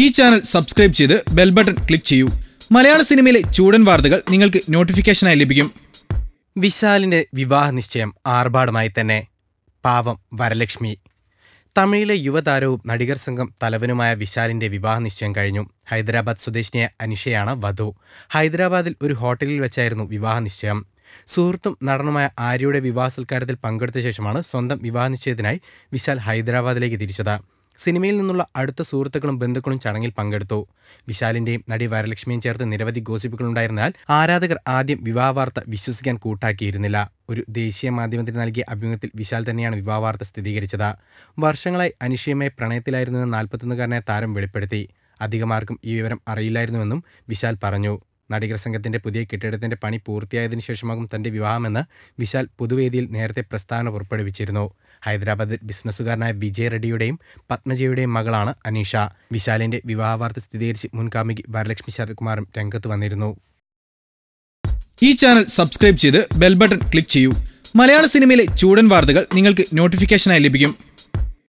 ഈ channel subscribe ചെയ്ത് bell button click ചെയ്യൂ. മലയാള സിനിമയിലെ ചൂടൻ വാർത്തകൾ നിങ്ങൾക്ക് നോട്ടിഫിക്കേഷനായി ലഭിക്കും. വിശാലിന്റെ വിവാഹ നിശ്ചയം ആർഭാടമായി തന്നെ. പാവം വരലക്ഷ്മി. തമിഴിലെ യുവതാരവും നടികർ സംഘം തലവനുമായ വിശാലിന്റെ വിവാഹ നിശ്ചയം കഴിഞ്ഞു. ഹൈദരാബാദ് സ്വദേശിനിയ അനിഷയാണ് വധു. ഹൈദരാബാദിൽ ഒരു ഹോട്ടലിൽ വെച്ചായിരുന്നു വിവാഹ നിശ്ചയം. സുഹൃത്തും നടനുമായ ആര്യയുടെ വിവാഹ സൽക്കാരത്തിൽ പങ്കെടുത്ത ശേഷമാണ് സ്വന്തം വിവാഹ നിശ്ചയത്തിനായി വിശാൽ ഹൈദരാബാദിലേക്ക് തിരിച്ചത്. സിനിമയിൽ നിന്നുള്ള അടുത്ത സുഹൃത്തുക്കളും ബന്ധുക്കളും ചടങ്ങിൽ പങ്കെടുത്തു. വിശാലിന്റെയും നടി വരലക്ഷ്മിയും ചേർത്ത് നിരവധി ഗോസിപ്പുകളുണ്ടായിരുന്നാൽ ആരാധകർ ആദ്യം വിവാഹ വാർത്ത വിശ്വസിക്കാൻ കൂട്ടാക്കിയിരുന്നില്ല. ഒരു ദേശീയ മാധ്യമത്തിന് നൽകിയ അഭിമുഖത്തിൽ വിശാൽ തന്നെയാണ് വിവാഹ വാർത്ത സ്ഥിരീകരിച്ചത്. വർഷങ്ങളായി അനിഷയുമായി പ്രണയത്തിലായിരുന്നുവെന്ന് നാൽപ്പത്തൊന്നുകാരനായ താരം വെളിപ്പെടുത്തി. അധികമാർക്കും ഈ വിവരം അറിയില്ലായിരുന്നുവെന്നും വിശാൽ പറഞ്ഞു. നടികർ സംഘത്തിന്റെ പുതിയ കെട്ടിടത്തിന്റെ പണി പൂർത്തിയായതിനു ശേഷമാകും തന്റെ വിവാഹമെന്ന് വിശാൽ പൊതുവേദിയിൽ നേരത്തെ പ്രസ്താവന പുറപ്പെടുവിച്ചിരുന്നു. ഹൈദരാബാദിൽ ബിസിനസ്സുകാരനായ വിജയ് റെഡ്ഡിയുടെയും പത്മജയുടെയും മകളാണ് അനീഷ. വിശാലിന്റെ വിവാഹ വാർത്ത സ്ഥിരീകരിച്ച് മുൻകാമികി വരലക്ഷ്മി ശരത്കുമാറും രംഗത്ത് വന്നിരുന്നു. ഈ ചാനൽ സബ്സ്ക്രൈബ് ചെയ്ത് ബെൽ ബട്ടൺ ക്ലിക്ക് ചെയ്യൂ. മലയാള സിനിമയിലെ ചൂടൻ വാർത്തകൾ നിങ്ങൾക്ക് നോട്ടിഫിക്കേഷനായി ലഭിക്കും.